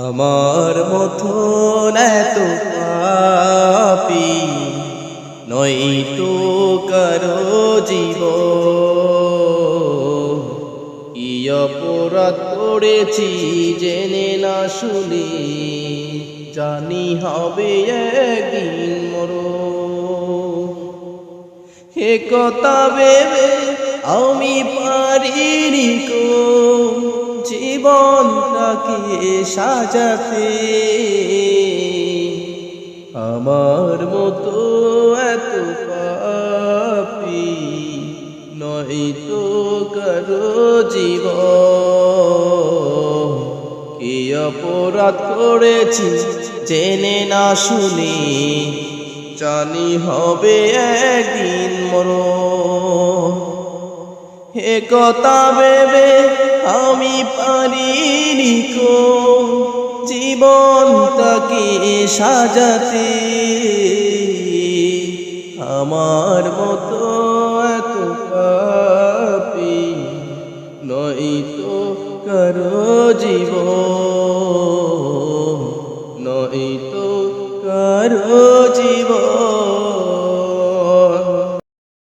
আমার মতন এত পাপি নই তো কারও জীব অপরাধ করেছি জেনে না শুনি, জানি হবে একদিন মরো হে কথা ভেবে আমি পারিনি কো জীবনটাকে সাজাতে? আমার মতো এত পাপি নয় তো কারও জীব কি অপরাধ করেছি জেনে না শুনি? জানি হবে একদিন মরো হে কথা ভেবে আমি পারিনি কো জীবনটাকে সাজাতে? আমার মতো এত পাপি নয় তো কারও জীব নয় তো কারও